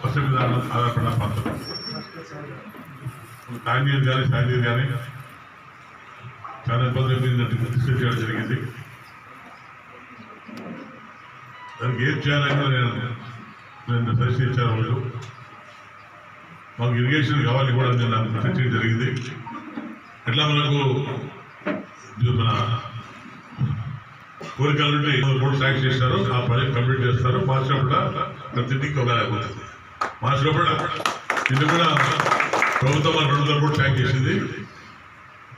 వసతి విధానం ఆధారపడిన పద్ధతి. కాంగ్రెస్ కానీ సాంగ్రీస్ కానీ చాలా ఇబ్బంది ఇబ్బందులు డిస్కస్ చేయడం జరిగింది. దానికి ఏం చేయాలని నేను నేను పరిశీలించాను వాళ్ళు మాకు ఇరిగేషన్ కావాలి కూడా నేను నాకు చర్చించడం జరిగింది. ఎట్లా మనకు మన కోరికల నుండి శాంక్షన్ చేస్తారు ఆ ప్రాజెక్ట్ కంప్లీట్ చేస్తారు. మార్చి లోపల ప్రతి ఒక అయిపోతుంది. ఇది కూడా ప్రభుత్వం రెండు వందల కోట్లు శాంక్షన్ చేసింది.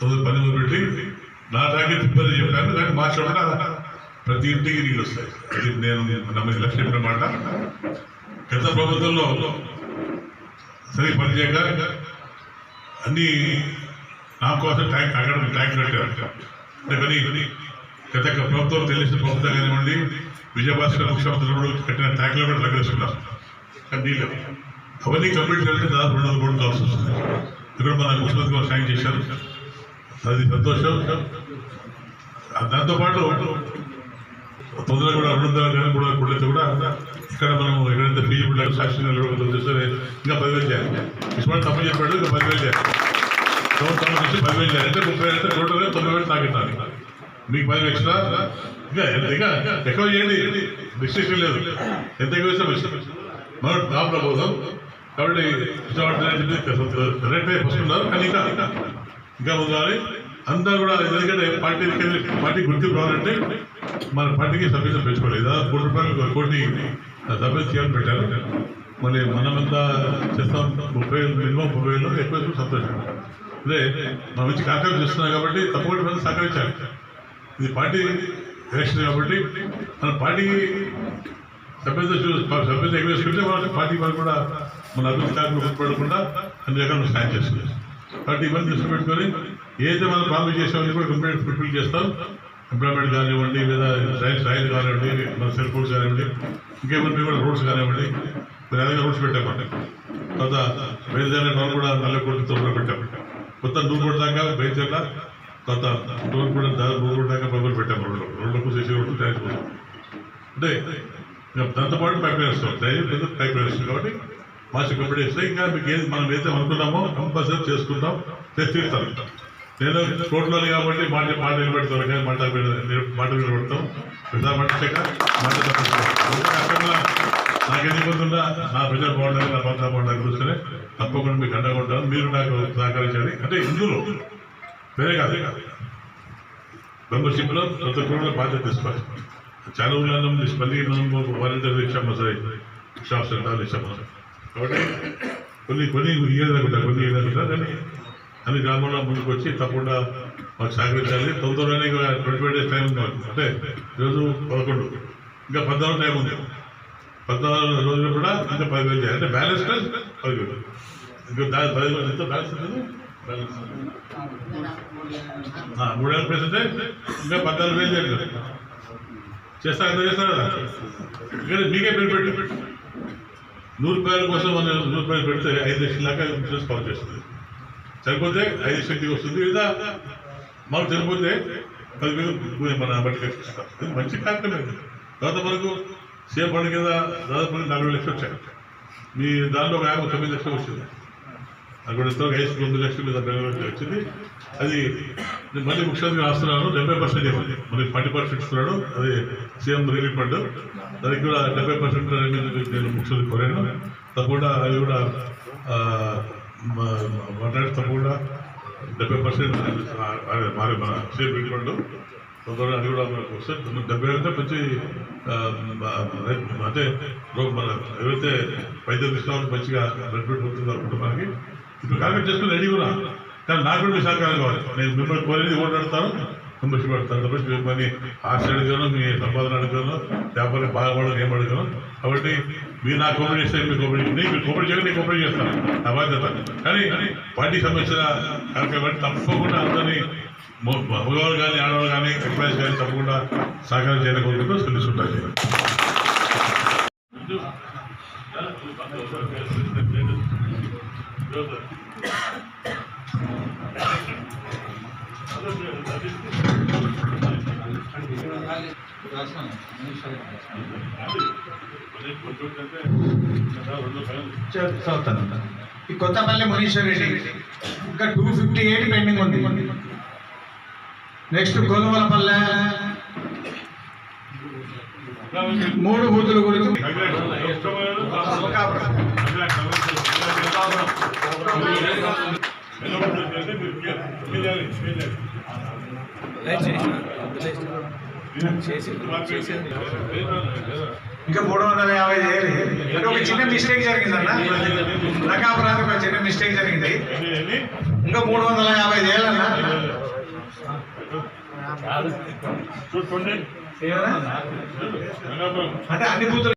తొమ్మిది పని పెట్టి నా టార్గెట్ ఇబ్బంది చెప్పాను కానీ మార్చి లోపల ప్రతి ఇంటికి నీళ్ళు వస్తాయి. అది నేను నమ్మది లక్ష్యం చెప్పిన మాట. గత ప్రభుత్వంలో సరిగ్గా పని చేయక అన్ని నా కోసం ట్యాంక్ అక్కడ ట్యాంక్ కట్టారు అంటే కానీ గత ప్రభుత్వం తెలిసిన ప్రభుత్వం కానివ్వండి విజయభాస్కర్ ముఖ్యమంత్రులు కూడా కట్టిన ట్యాంకులు కూడా తగ్గిస్తున్నారు కానీ అవన్నీ కంప్లీట్ చేయాలంటే దాదాపు రెండు వందల కోట్లు కావాల్సి వస్తుంది. ఇక్కడ మన ముఖ్యమంత్రి గారు సాయం చేశారు. అది సంతోషం. దాంతోపాటు తొందరగా కూడా రెండు వందల కానీ కూడా వందల కూడా ఇక్కడ మనం ఎక్కడైతే ఫీజిబుల్ సాక్షి ఇంకా పదివేలు చేయాలి. ఇష్టపడి తప్పు చెప్పాడు ఇంకా పదివేలు చేయాలి. సంవత్సరం నుంచి పదివేలు చేయాలి అంటే ముప్పై అంటే వేలు తొమ్మిది వేలు తాగిస్తాను మీకు పది ఎక్స్ట్రా ఇంకా ఇంకా ఎక్కువ చేయండి రిస్ట్రిక్షన్ లేదు ఎంత ఎక్కువ వేస్తే మన మనం నా కాబట్టి రేట్ వస్తున్నారు కానీ ఇంకా ఇంకా ముందు అందరూ కూడా ఎందుకంటే పార్టీ పార్టీ గుర్తింపు రావాలంటే మన పార్టీకి సభ్యత్వం పెంచుకోలేదు దాదాపు కోటి రూపాయలు కోటి సభ్యత్వం చేయాలని పెట్టారు మరి మనమంతా చేస్తాం ముప్పై వేలు మినిమం ముప్పై వేలు ఎక్కువ సంతోషం అదే మన మంచి కాంట్రాక్ట్ చేస్తున్నాం కాబట్టి తప్పకుండా మంది సహకరించాలి. ఇది పార్టీ ఎలక్షన్ కాబట్టి మన పార్టీ సభ్యత సభ్యత ఎక్కువ వాళ్ళకి పార్టీ వాళ్ళు కూడా మన అభివృద్ధి కార్యక్రమం గుర్తుపడకుండా అన్ని రకాల సాయం చేస్తుంది కాబట్టి ఇవన్నీ దృష్టి పెట్టుకొని ఏదైతే మనం ప్రామిస్ చేసామని కూడా కంప్లైంట్ ఫుల్ఫిల్ చేస్తాం. ఎంప్లాయ్మెంట్ కానివ్వండి లేదా సైన్స్ రైలు కానివ్వండి మన సెల్ ఫోన్స్ కానివ్వండి ఇంకేమన్నా కూడా రోడ్స్ కానివ్వండి మరి అలాగే రోడ్స్ పెట్టామంట తర్వాత బయలుదేరే వాళ్ళు కూడా నల్ల కోటితో కూడా పెట్టాం. కొత్త నూరు దాకా బయలుదేరిన కొత్త నూరు కూడా దాదాపు నూరు దాకా మొదలు పెట్టాం రోడ్లు రోడ్లకు చేసే రోడ్లు ట్యాంక్ కోసం అంటే దాంతోపాటు పైప్ వేస్తాం ధైర్యం పైప్ వేస్తాం కాబట్టి మార్చి కంప్లీట్ చేస్తే ఇంకా మీకు ఏది మనం ఏదైతే అనుకున్నామో కంపల్సరీ చేసుకుంటాం చేసి తీరుతాం. నేను కోర్టులో కాబట్టి మాట మాట నిలబెడతాను. కానీ మాట మాట నిలబెడతాం పెద్ద పట్టించాక మాట తప్పకుండా నాకు ఇబ్బంది ఉన్నా నా ప్రజలు బాగుండాలి నా పంట బాగుండాలి చూసుకొని తప్పకుండా మీకు అండగా ఉంటాను మీరు నాకు సహకరించాలి అంటే ఇందులో వేరే కాదు. మెంబర్షిప్లో ప్రతి ఒక్కరు బాధ్యత తీసుకోవాలి చాలా ఊళ్ళలో మళ్ళీ మనం వాలంటీర్ ఇచ్చాము సరే షాప్స్ సెంటర్లు ఇచ్చాము కాబట్టి కొన్ని కొన్ని ఇయర్ కొన్ని ఇయర్ కానీ అన్ని గ్రామాల్లో ముందుకు వచ్చి తప్పకుండా మాకు సహకరించాలి. తొందరలోనే ట్వంటీ ఫైవ్ డేస్ టైం ఉంది అంటే ఈరోజు పదకొండు. ఇంకా పద్నాలుగు టైం ఉంది. పద్నాలుగు రోజులు కూడా ఇంకా పదివేలు చేయాలి. అంటే బ్యాలెన్స్ పదివేలు. ఇంకా దాని పదివేలు ఎంత బ్యాలెన్స్ ఉంటుంది? బ్యాలెన్స్ ఆ, మూడేళ్ళ ఇంకా పద్నాలుగు వేలు చేయాలి కదా. చేస్తా ఎంత చేస్తారు కదా. ఇక్కడ మీకే పేరు పెట్టి. నూరు రూపాయల కోసం మనం నూరు రూపాయలు పెడితే ఐదు లక్షల దాకా ఇన్సూరెన్స్ కవర్ చేస్తుంది. సరిపోతే ఐదు లక్షలకి వస్తుంది లేదా మనం సరిపోతే పదివేలు మన బట్టి ఇస్తాం ఇది మంచి కార్యక్రమం తర్వాత మనకు సేమ్ ఫండ్ కింద దాదాపు నలభై లక్షలు వచ్చాయి. మీ దాంట్లో ఒక యాభై తొమ్మిది లక్షలు వచ్చింది. అక్కడ ఎంతో ఐదు తొమ్మిది లక్షలు లేదా లక్షలు వచ్చింది. అది మళ్ళీ ముఖ్యమంత్రి రాస్తున్నాను. డెబ్బై పర్సెంట్ ఇవ్వాలి మనకి ట్వంటీ పర్సెంట్ ఇస్తున్నాడు. అది సీఎం రిలీఫ్ ఫండ్. దానికి కూడా డెబ్బై పర్సెంట్ నేను ముఖ్యమంత్రి కోరాను. తప్పకుండా అది కూడా మాట్లాడి తప్పకుండా డెబ్బై పర్సెంట్ మారి మన సీఎం రిలీఫ్ ఫండ్. తొందరగా అది కూడా మనకు వస్తే డెబ్బై అయితే ప్రతి అంటే మన ఎవరైతే వైద్యం తీసుకోవాలి మంచిగా బెనిఫిట్ అవుతుంది కుటుంబానికి ఇప్పుడు కామెంట్ చేసుకుని రెడీ కూడా కానీ నాకు కూడా సహకారం కావాలి. నేను మిమ్మల్ని కోరేది ఓటు అడుగుతాను మెంబర్షిప్ అడుగుతాను కాబట్టి మిమ్మల్ని ఆశ అడిగాను మీ సంపాదన అడిగాను లేకపోతే బాగుపడదు ఏం అడిగాను. కాబట్టి మీరు నాకు కోపరేట్ చేస్తే మీరు కోపరేట్ నేను మీరు కోపరేట్ చేయాలి నేను కోపరేట్ చేస్తాను. నా బాధ్యత. కానీ పార్టీ సంబంధించిన కార్యక్రమం తప్పకుండా అందరినీ మగవాళ్ళు కానీ ఆడవాళ్ళు కానీ ఎంప్లాయీస్ కానీ తప్పకుండా సహకారం చేయడం కోరుకుంటూ తెలుసుకుంటాను చదువుతాను ఈ కొత్తపల్లి మునీశ్వర్ రెడ్డి. ఇంకా టూ ఫిఫ్టీ ఎయిట్ పెండింగ్ ఉంది. నెక్స్ట్ గోలువలపల్లె మూడు బూతుల గురించి ఇంకా మూడు వందల యాభై చేయాలి. అంటే ఒక చిన్న మిస్టేక్ జరిగిందన్న. నకాపురానికి ఒక చిన్న మిస్టేక్ జరిగింది. ఇంకా మూడు వందల యాభై చేయాలన్నా. ఏమన్నా? అంటే అన్ని బూతులు